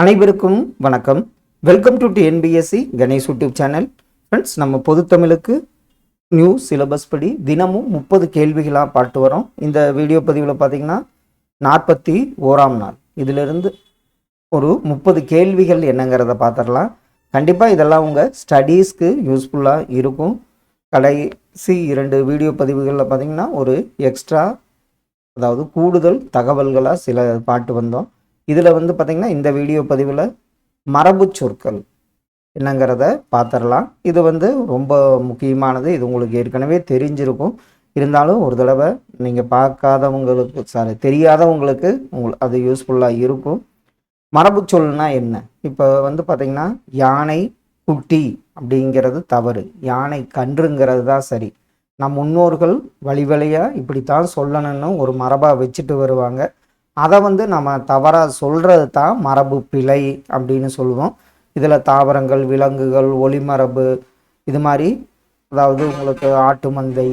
அனைவருக்கும் வணக்கம். Welcome to NPSC Ganesh YouTube channel friends நம்ம பொதுத்தமிழுக்கு நியூ சிலபஸ் படி தினமும் முப்பது கேள்விகளாக பாட்டு வரோம். இந்த வீடியோ பதிவில் பார்த்தீங்கன்னா நாற்பத்தி ஓராம் நாள். இதிலிருந்து ஒரு முப்பது கேள்விகள் என்னங்கிறத பார்த்துடலாம் கண்டிப்பாக இதெல்லாம் உங்கள் ஸ்டடீஸ்க்கு யூஸ்ஃபுல்லாக இருக்கும். கடைசி இரண்டு வீடியோ பதிவுகளில் பார்த்தீங்கன்னா ஒரு எக்ஸ்ட்ரா அதாவது கூடுதல் தகவல்களாக சில பாட்டு வந்தோம். இதில் வந்து பார்த்திங்கன்னா இந்த வீடியோ பதிவில் மரபு சொற்கள் என்னங்கிறத பார்த்துடலாம் இது வந்து ரொம்ப முக்கியமானது. இது உங்களுக்கு ஏற்கனவே தெரிஞ்சிருக்கும். இருந்தாலும் ஒரு தடவை நீங்கள் பார்க்காதவங்களுக்கு சாரி தெரியாதவங்களுக்கு உங்களுக்கு அது யூஸ்ஃபுல்லாக இருக்கும். மரபு சொல்னா என்ன? இப்போ வந்து பார்த்திங்கன்னா யானை குட்டி அப்படிங்கிறது தவறு. யானை கன்றுங்கிறது தான் சரி. நம் முன்னோர்கள் வழி வழியாக இப்படித்தான் சொல்லணும்னு ஒரு மரபாக வச்சுட்டு வருவாங்க. அதை வந்து நம்ம தவறாக சொல்கிறது தான் மரபு பிழை அப்படின்னு சொல்லுவோம். இதில் தாவரங்கள் விலங்குகள் ஒளிமரபு இது மாதிரி அதாவது உங்களுக்கு ஆட்டு மந்தை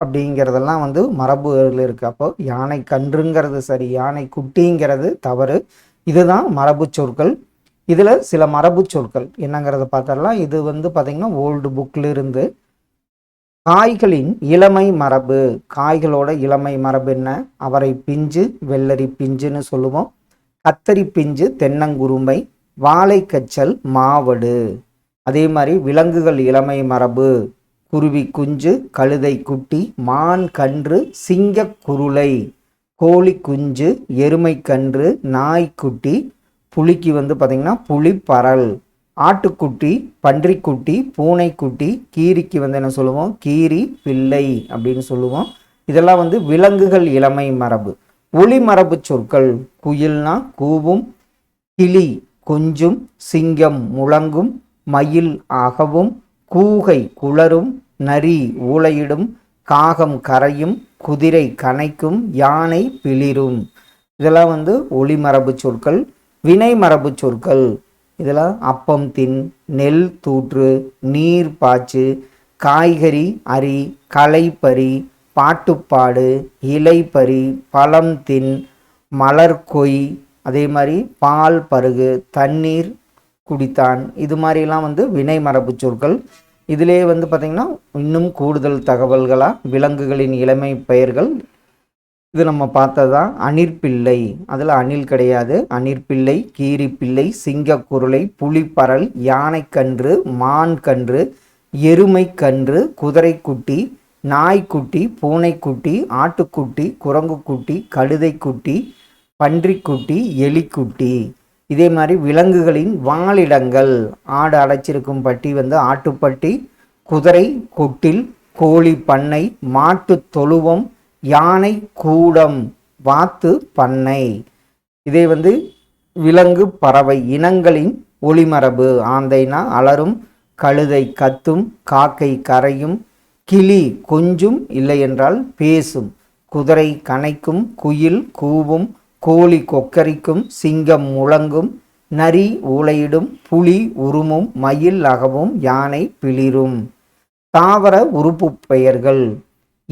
அப்படிங்கிறதெல்லாம் வந்து மரபுகள் இருக்குது அப்போ யானை கன்றுங்கிறது சரி யானை குட்டிங்கிறது தவறு. இதுதான் மரபு சொற்கள். இதில் சில மரபு சொற்கள். என்னங்கிறத பார்த்தரலாம் இது வந்து பார்த்திங்கன்னா ஓல்டு புக்கில் இருந்து காய்களின் இளமை மரபு. காய்களோட இளமை மரபு என்ன? அவரை பிஞ்சு வெள்ளரி பிஞ்சுன்னு சொல்லுவோம். கத்தரி பிஞ்சு தென்னங்குருமை வாழைக்கச்சல் மாவடு. அதே மாதிரி விலங்குகள் இளமை மரபு. குருவி குஞ்சு கழுதை குட்டி மான் கன்று சிங்க குருளை. கோழி குஞ்சு எருமை கன்று நாய்க்குட்டி புலிக்கு வந்து பார்த்திங்கன்னா புலிப்பறல் ஆட்டுக்குட்டி பன்றிக்குட்டி பூனைக்குட்டி கீரிக்கு வந்து என்ன சொல்லுவோம்? கீரி பிள்ளை அப்படின்னு சொல்லுவோம். இதெல்லாம் வந்து விலங்குகள் இளமை மரபு. ஒளி மரபு சொற்கள் குயில்னா கூவும் கிளி கொஞ்சும் சிங்கம் முழங்கும் மயில் ஆகவும் கூகை குளரும் நரி ஊளையிடும் காகம் கரையும் குதிரை கனைக்கும் யானை பிளிரும். இதெல்லாம் வந்து ஒளிமரபு சொற்கள் வினை மரபு சொற்கள். இதெல்லாம் அப்பம் தின் நெல் தூற்று நீர் பாய்ச்சு காய்கறி அரி களைப்பறி பாட்டுப்பாடு இலைப்பறி பழம் தின் மலர் கொய் அதே மாதிரி பால் பருகு தண்ணீர் குடித்தான். இது மாதிரிலாம் வந்து வினை மரபு சொற்கள். இதிலே வந்து பார்த்திங்கன்னா இன்னும் கூடுதல் தகவல்களாக விலங்குகளின் இளமை பெயர்கள் இது நம்ம பார்த்ததா? அணிற்பிள்ளை அதில் அணில் கிடையாது. அணிற்பிள்ளை கீரிப்பிள்ளை சிங்கக்குருளை புலிப்பரல் யானைக்கன்று மான் கன்று எருமைக்கன்று குதிரைக்குட்டி நாய்க்குட்டி பூனைக்குட்டி ஆட்டுக்குட்டி குரங்குக்குட்டி கழுதைக்குட்டி பன்றிக்குட்டி எலிக்குட்டி இதே மாதிரி விலங்குகளின் வாழிடங்கள் ஆடு அடைச்சிருக்கும் பட்டி வந்து ஆட்டுப்பட்டி குதிரை கொட்டில் கோழி பண்ணை மாட்டு தொழுவம் யானை கூடம் வாத்து பண்ணை. இதே வந்து விலங்கு பறவை இனங்களின் ஒளிமரபு. ஆந்தைனா அலரும் கழுதை கத்தும் காக்கை கரையும் கிளி கொஞ்சும் இல்லையென்றால் பேசும். குதிரை கனைக்கும் குயில் கூவும் கோழி கொக்கரிக்கும் சிங்கம் முழங்கும் நரி ஊளையிடும் புலி உருமும் மயில் அகவும் யானை பிளிரும். தாவர உறுப்பு பெயர்கள்.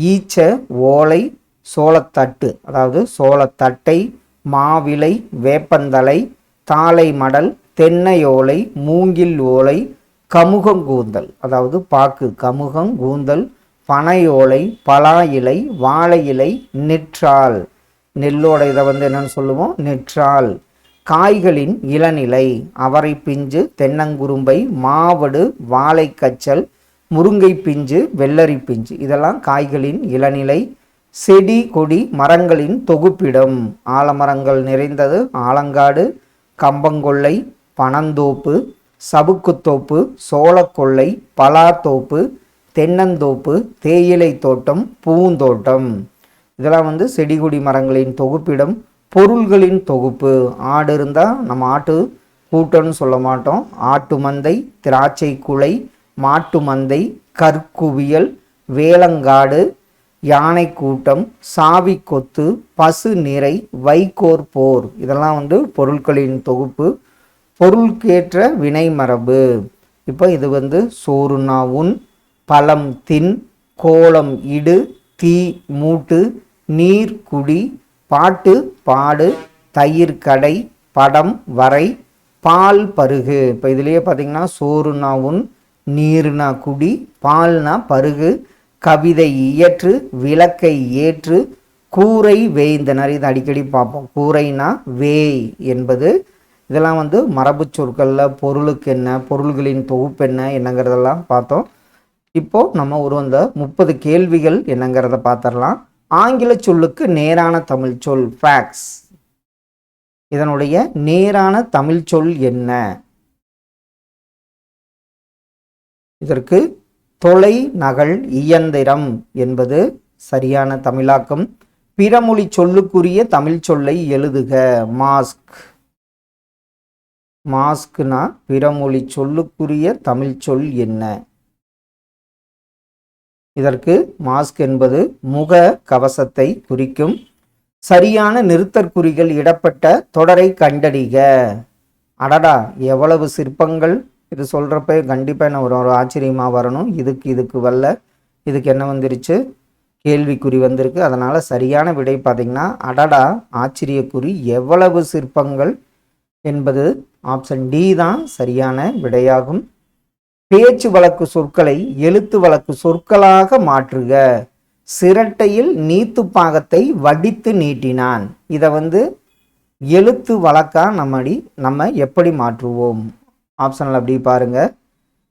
ஈச்ச ஓலை சோளத்தட்டு. அதாவது சோளத்தட்டை மாவிலை வேப்பந்தலை தாளை மடல் தென்னை ஓலை மூங்கில் ஓலை கமுகங்கூந்தல். அதாவது பாக்கு கமுகங்கூந்தல் பனையோலை பலா இலை வாழை இலை நெற்றால். நெல்லோட இதை வந்து என்னன்னு சொல்லுவோம்? நெற்றால். காய்களின் இளநிலை. அவரை பிஞ்சு தென்னங்குரும்பை மாவடு வாழைக்கச்சல் முருங்கை பிஞ்சு வெள்ளரி பிஞ்சு. இதெல்லாம் காய்களின் இளநிலை செடி கொடி மரங்களின் தொகுப்பிடம். ஆலமரங்கள் நிறைந்தது ஆலங்காடு கம்பங்கொல்லை பனந்தோப்பு சவுக்குத்தோப்பு சோளக்கொல்லை பலாத்தோப்பு தென்னந்தோப்பு தேயிலை தோட்டம் பூந்தோட்டம். இதெல்லாம் வந்து செடிகொடி மரங்களின் தொகுப்பிடம். பொருள்களின் தொகுப்பு. ஆடு இருந்தால் நம்ம ஆட்டு கூட்டம்னு சொல்ல மாட்டோம். ஆட்டு மந்தை திராட்சை குலை மாட்டு மந்தை கற்குவியல் வேலங்காடு யானை கூட்டம் சாவி கொத்து பசு நிறை வைகோர் போர். இதெல்லாம் வந்து பொருட்களின் தொகுப்பு. பொருளுக்கேற்ற வினை மரபு. இப்போ இது வந்து சோறுனா உன் பழம் தின் கோலம் இடு தீ மூட்டு நீர் குடி பாட்டு பாடு தயிர் கடை படம் வரை பால் பருகு. இப்போ இதுலேயே பார்த்தீங்கன்னா சோறுனா உன் நீர்னா குடி பால்னா பருகு கவிதை இயற்று விளக்கை ஏற்று கூரை வேய்ந்தனர். இது அடிக்கடி பார்ப்போம். கூரைனா வேய் என்பது இதெல்லாம் வந்து மரபு சொற்களில் பொருளுக்கு என்ன பொருள்களின் தொகுப்பு என்ன என்னங்கிறதெல்லாம் பார்த்தோம். இப்போ நம்ம ஒரு அந்த முப்பது கேள்விகள் என்னங்கிறத பார்த்துடலாம். ஆங்கில சொல்லுக்கு நேரான தமிழ் சொல் ஃபேக்ஸ் இதனுடைய நேரான தமிழ் சொல் என்ன? இதற்கு தொலை நகல் இயந்திரம் என்பது சரியான தமிழாக்கம். பிறமொழி சொல்லுக்குரிய தமிழ் சொல்லை எழுதுக. மாஸ்க். மாஸ்க்னா பிறமொழி சொல்லுக்குரிய தமிழ் சொல் என்ன? இதற்கு மாஸ்க் என்பது முக கவசத்தை குறிக்கும். சரியான நிறுத்தற்குறிகள் இடப்பட்ட தொடரை கண்டறிக. அடடா எவ்வளவு சிற்பங்கள். இது சொல்கிறப்ப கண்டிப்பாக என்ன ஒரு ஒரு ஆச்சரியமாக வரணும். இதுக்கு இதுக்கு வரல. இதுக்கு என்ன வந்துருச்சு? கேள்விக்குறி வந்திருக்கு. அதனால் சரியான விடை பார்த்திங்கன்னா அடடா ஆச்சரியக்குறி எவ்வளவு சிற்பங்கள் என்பது ஆப்ஷன் டி தான் சரியான விடையாகும். பேச்சு வழக்கு சொற்களை எழுத்து வழக்கு சொற்களாக மாற்றுக. சிரட்டையில் நீத்து பாகத்தை வடித்து நீட்டினான். இதை வந்து எழுத்து வழக்காக நம்மடி நம்ம எப்படி மாற்றுவோம்? ஆப்ஷனில் அப்படி பாருங்கள்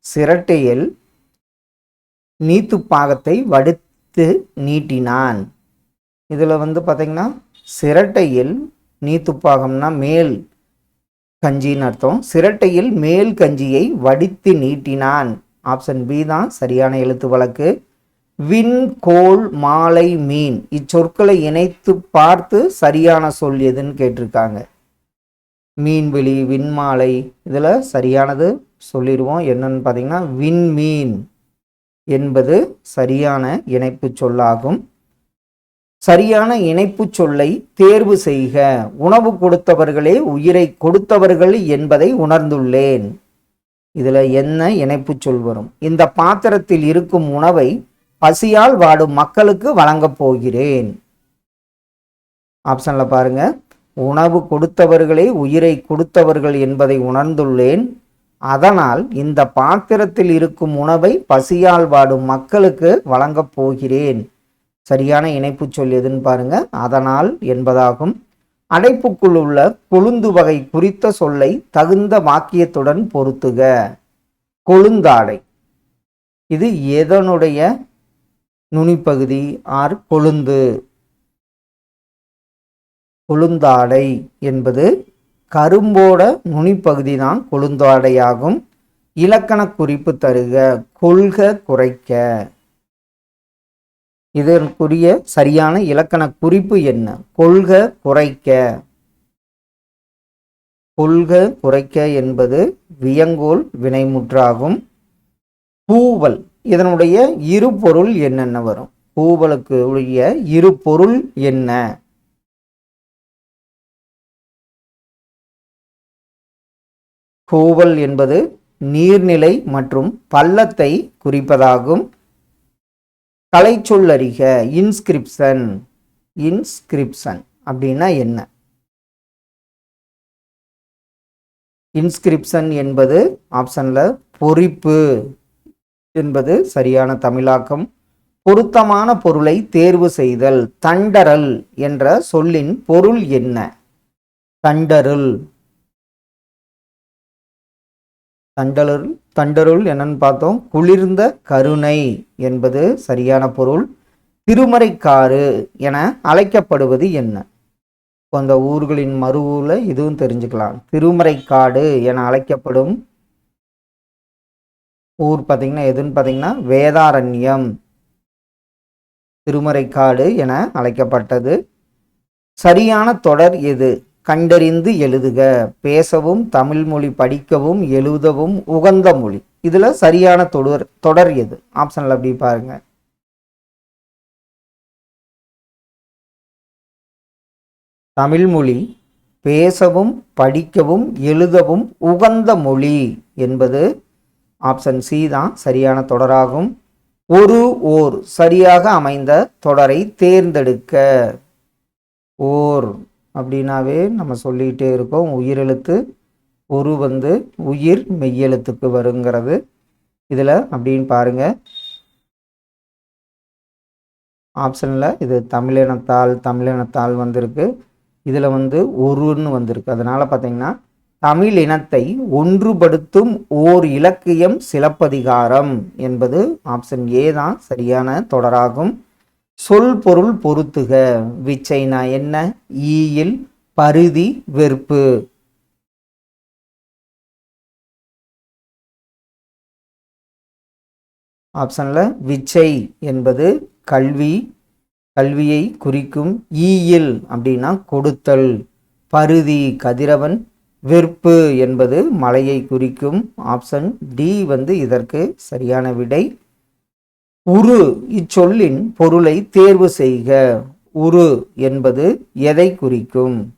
சிரட்டையில் நீத்து பாகத்தை வடித்து நீட்டினான். இதில் வந்து பார்த்தீங்கன்னா சிரட்டையில் நீத்துப்பாகம்னா மேல் கஞ்சின்னு அர்த்தம். சிரட்டையில் மேல் கஞ்சியை வடித்து நீட்டினான். ஆப்ஷன் பி தான் சரியான எழுத்து வழக்கு. விண் கோல் மாலை மீன். இச்சொற்களை இணைத்து பார்த்து சரியான சொல் எதுன்னு கேட்டிருக்காங்க. மீன்விழி விண்மாலை இதில் சரியானது சொல்லிடுவோம். என்னன்னு பார்த்தீங்கன்னா விண்மீன் என்பது சரியான இணைப்பு சொல்லாகும். சரியான இணைப்பு சொல்லை தேர்வு செய்க. உணவு கொடுத்தவர்களே உயிரை கொடுத்தவர்கள் என்பதை உணர்ந்துள்ளேன். இதில் என்ன இணைப்பு சொல் வரும்? இந்த பாத்திரத்தில் இருக்கும் உணவை பசியால் வாடும் மக்களுக்கு வழங்கப் போகிறேன். ஆப்ஷனில் பாருங்கள் உணவு கொடுத்தவர்களே உயிரை கொடுத்தவர்கள் என்பதை உணர்ந்துள்ளேன். அதனால் இந்த பாத்திரத்தில் இருக்கும் உணவை பசியால் வாடும் மக்களுக்கு வழங்கப் போகிறேன். சரியான இணைப்பு சொல் எதுன்னு பாருங்க. அதனால் என்பதாகும். அடைப்புக்குள் உள்ள கொழுந்து வகை குறித்த சொல்லை தகுந்த வாக்கியத்துடன் பொருத்துக. கொழுந்தாடை. இது எதனுடைய நுனிப்பகுதி? ஆர் கொழுந்து. கொழுந்தாடை என்பது கரும்போட நுனிப்பகுதி தான் கொழுந்தாடையாகும். இலக்கண குறிப்பு தருக கொள்க குறைக்க. இதற்குரிய சரியான இலக்கண குறிப்பு என்ன? கொள்க குறைக்க. கொள்க குறைக்க என்பது வியங்கோல் வினைமுற்றாகும். பூவல் இதனுடைய இரு பொருள் என்னென்ன வரும்? பூவலுக்கு உரிய இரு பொருள் என்ன? கூவல் என்பது நீர்நிலை மற்றும் பள்ளத்தை குறிப்பதாகும். கலைச்சொல்லறிக இன்ஸ்கிரிப்ஷன் இன்ஸ்கிரிப்ஷன் அப்படின்னா என்ன? இன்ஸ்கிரிப்ஷன் என்பது ஆப்ஷனில் பொறிப்பு என்பது சரியான தமிழாக்கம். பொருத்தமான பொருளை தேர்வு செய்தல் தண்டரல் என்ற சொல்லின் பொருள் என்ன? தண்டருள் தண்டலருள் தண்டருள் என்னன்னு பார்த்தோம். குளிர்ந்த கருணை என்பது சரியான பொருள். திருமறைக்காறு என அழைக்கப்படுவது என்ன? அந்த ஊர்களின் மறு இதுவும் தெரிஞ்சுக்கலாம். திருமறைக்காடு என அழைக்கப்படும் ஊர் பார்த்தீங்கன்னா எதுன்னு பார்த்தீங்கன்னா வேதாரண்யம். திருமறைக்காடு என அழைக்கப்பட்டது. சரியான தொடர் எது? கண்டறிந்து எழுதுக. பேசவும் தமிழ் மொழி படிக்கவும் எழுதவும் உகந்த மொழி. இதில் சரியான தொடர் தொடர் எது? ஆப்ஷனில் அப்படி பாருங்க. தமிழ் மொழி பேசவும் படிக்கவும் எழுதவும் உகந்த மொழி என்பது ஆப்ஷன் சி தான். சரியான தொடராகும். ஒரு ஓர் சரியாக அமைந்த தொடரை தேர்ந்தெடுக்க. ஓர் அப்படின்னாவே நம்ம சொல்லிக்கிட்டே இருக்கோம். உயிரெழுத்து ஒரு வந்து உயிர் மெய்யெழுத்துக்கு வருங்கிறது. இதில் அப்படின்னு பாருங்க. ஆப்ஷனில் இது தமிழினத்தால் தமிழினத்தால் வந்திருக்கு. இதில் வந்து ஒருன்னு வந்திருக்கு. அதனால் பார்த்தீங்கன்னா தமிழ் இனத்தை ஒன்றுபடுத்தும் ஓர் இலக்கியம் சிலப்பதிகாரம் என்பது ஆப்ஷன் ஏ தான். சரியான தொடராகும். சொல் பொருள் பொருத்துக. விச்சைனா என்ன? ஈயில் பருதி வெறுப்பு. ஆப்ஷனில் விச்சை என்பது கல்வி கல்வியை குறிக்கும் ஈயில் அப்படின்னா கொடுத்தல். பருதி கதிரவன் வெறுப்பு என்பது மலையை குறிக்கும். ஆப்ஷன் டி வந்து இதற்கு சரியான விடை. உரு இச்சொல்லின் பொருளை தேர்வு செய்க. உரு என்பது எதை குறிக்கும்?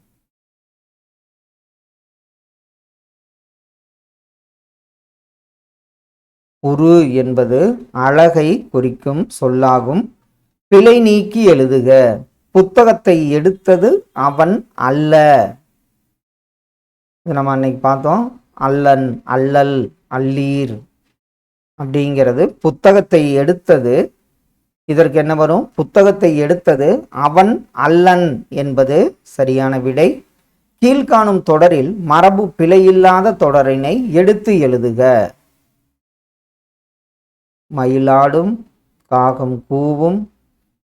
உரு என்பது அழகை குறிக்கும் சொல்லாகும். பிழை நீக்கி எழுதுக. புத்தகத்தை எடுத்தது அவன் அல்ல. இது நம்ம அன்னைக்கு பார்த்தோம். அல்லன் அல்லல் அல்லீர். அப்படிங்கிறது புத்தகத்தை எடுத்தது. இதற்கு என்ன வரும்? புத்தகத்தை எடுத்தது அவன் அல்லன் என்பது சரியான விடை. கீழ்காணும் தொடரில் மரபு பிழையில்லாத தொடரினை எடுத்து எழுதுக. மயிலாடும் காகம் கூவும்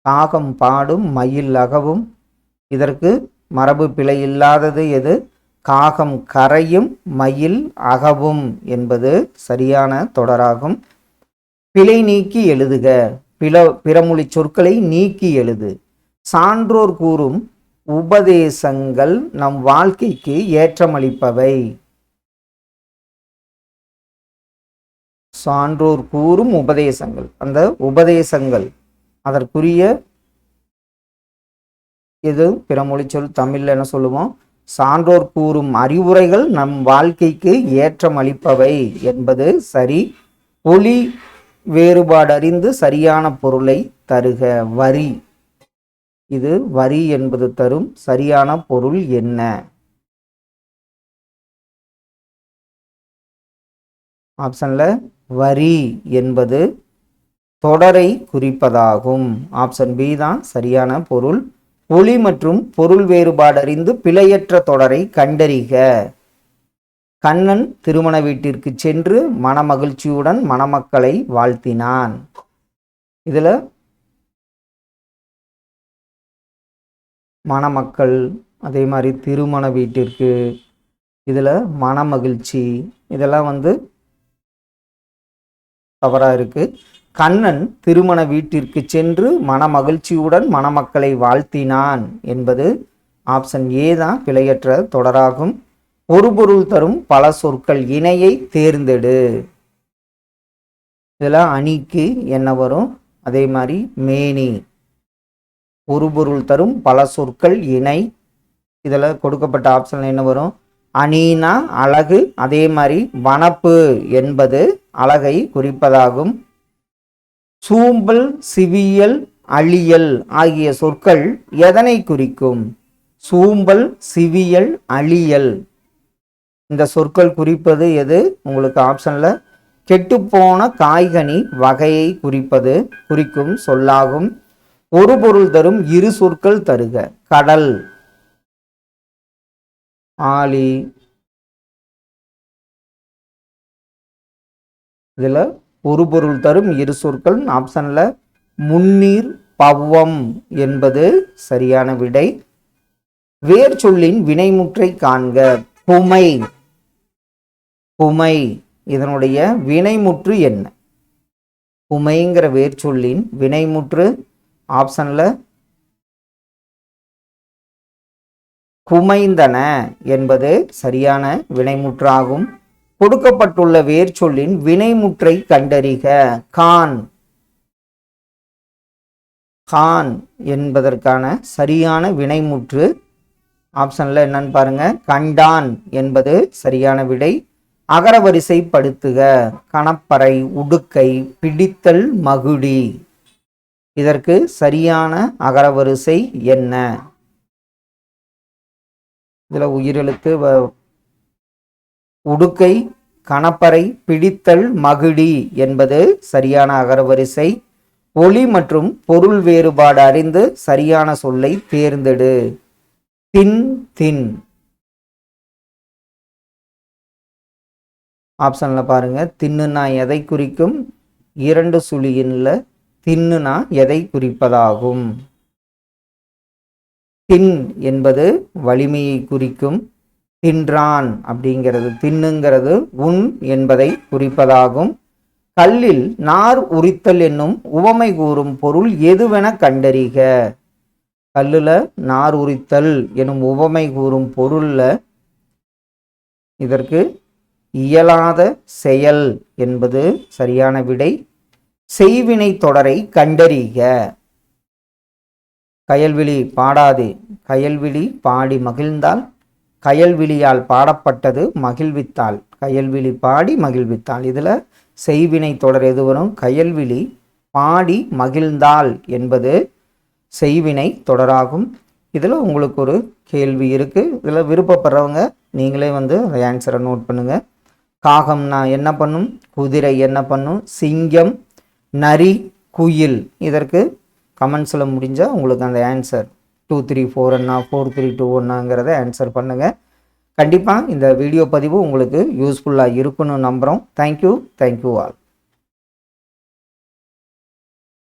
காகம் பாடும் மயில் அகவும். இதற்கு மரபு பிழை இல்லாதது எது? காகம் கரையும் மயில் அகவும் என்பது சரியான தொடராகும். பிழை நீக்கி எழுதுக. பிற பிறமொழி சொற்களை நீக்கி எழுது. சான்றோர் கூறும் உபதேசங்கள் நம் வாழ்க்கைக்கு ஏற்றமளிப்பவை. சான்றோர் கூறும் உபதேசங்கள். அந்த உபதேசங்கள் அதற்குரிய இது பிறமொழி சொல் தமிழ்ல என்ன சொல்லுவோம்? சான்றோர் கூறும் அறிவுரைகள் நம் வாழ்க்கைக்கு ஏற்றம் அளிப்பவை என்பது சரி ஒளி வேறுபாடு அறிந்து சரியான பொருளை தருக வரி. இது வரி என்பது தரும் சரியான பொருள் என்ன? ஆப்ஷன்ல வரி என்பது தொடரை குறிப்பதாகும். ஆப்ஷன் பி தான் சரியான பொருள். ஒளி மற்றும் பொருள் வேறுபாடு அறிந்து பிழையற்ற தொடரை கண்டறிக. கண்ணன் திருமண வீட்டிற்கு சென்று மனமகிழ்ச்சியுடன் மணமக்களை வாழ்த்தினான். இதுல மணமக்கள் அதே மாதிரி திருமண வீட்டிற்கு இதில் மனமகிழ்ச்சி இதெல்லாம் வந்து தவறாக இருக்கு. கண்ணன் திருமண வீட்டிற்கு சென்று மனமகிழ்ச்சியுடன் மணமக்களை வாழ்த்தினான் என்பது ஆப்ஷன் ஏ தான் பிழையற்ற தொடராகும். ஒரு பொருள் தரும் பல சொற்கள் இணையை தேர்ந்தெடு. இதில் அணிக்கு என்ன வரும்? அதே மாதிரி மேனி. ஒரு பொருள் தரும் பல சொற்கள் இணை. இதில் கொடுக்கப்பட்ட ஆப்ஷன் என்ன வரும்? அணினா அழகு அதே மாதிரி வனப்பு என்பது அழகை குறிப்பதாகும். சூம்பல் சிவியல் அழியல் ஆகிய சொற்கள் எதனை குறிக்கும்? சூம்பல் சிவியல் அழியல். இந்த சொற்கள் குறிப்பது எது? உங்களுக்கு ஆப்ஷனில் கெட்டுப்போன காய்கனி வகையை குறிப்பது குறிக்கும் சொல்லாகும். ஒரு பொருள் தரும் இரு சொற்கள் தருக. கடல். ஆலி இதில் ஒரு பொருள் தரும் இரு சொற்கள் ஆப்ஷனில் முன்னீர் பவ்வம் என்பது சரியான விடை. வேர் சொல்லின் வினைமுற்றை காண்க. புமை. புமை. இதனுடைய வினைமுற்று என்ன? புமைங்கிற வேர் சொல்லின் வினைமுற்று ஆப்ஷனில் குமைந்தன என்பது சரியான வினைமுற்றாகும். கொடுக்கப்பட்டுள்ள வேர்ச்சொல்லின் வினைமுற்றை கண்டறிக. கான். கான் என்பதற்கான சரியான வினைமுற்று. ஆப்ஷன்ல என்னன்னு பாருங்க. கண்டான் என்பது சரியான விடை. அகரவரிசைப்படுத்துக. கணப்பறை உடுக்கை பிடித்தல் மகுடி. இதற்கு சரியான அகரவரிசை என்ன? இதில் உயிரெழுத்து வ உடுக்கை கணப்பறை பிடித்தல் மகிடி என்பது சரியான அகரவரிசை. ஒளி மற்றும் பொருள் வேறுபாடு அறிந்து சரியான சொல்லை தேர்ந்தெடு. தின் தின். ஆப்ஷனில் பாருங்க. தின்னுனா எதை குறிக்கும்? இரண்டு சுழியின்ல தின்னுனா எதை குறிப்பதாகும்? தின் என்பது வலிமையை குறிக்கும். தின்றான் அப்படிங்கிறது தின்னுங்கிறது உண் என்பதை குறிப்பதாகும். கல்லில் நார் உரித்தல் என்னும் உவமை கூறும் பொருள் எதுவென கண்டறிக. கல்லில் நார் உரித்தல் எனும் உவமை கூறும் பொருளில் இதற்கு இயலாத செயல் என்பது சரியான விடை. செய்வினை தொடரை கண்டறிக. கயல்விழி பாடாதே. கயல்விழி பாடி மகிழ்ந்தால் கயல்விழியால் பாடப்பட்டது மகிழ்வித்தாள். கயல்விழி பாடி மகிழ்வித்தாள். இதில் செய்வினை தொடர் எது வரும்? கயல்விழி பாடி மகிழ்ந்தாள் என்பது செய்வினை தொடராகும். இதில் உங்களுக்கு ஒரு கேள்வி இருக்குது இதில் விருப்பப்படுறவங்க நீங்களே வந்து அந்த ஆன்சரை நோட் பண்ணுங்கள் காகம்னா என்ன பண்ணும்? குதிரை என்ன பண்ணும்? சிங்கம் நரி குயில். இதற்கு கமெண்ட்ஸில் முடிஞ்சால் உங்களுக்கு அந்த ஆன்சர் டூ த்ரீ ஃபோர் ஒன்னா ஃபோர் த்ரீ டூ ஒன்னாங்கிறத ஆன்சர் பண்ணுங்கள் கண்டிப்பாக இந்த வீடியோ பதிவு உங்களுக்கு யூஸ்ஃபுல்லாக இருக்குன்னு நம்புகிறோம் தேங்க்யூ தேங்க்யூ ஆல்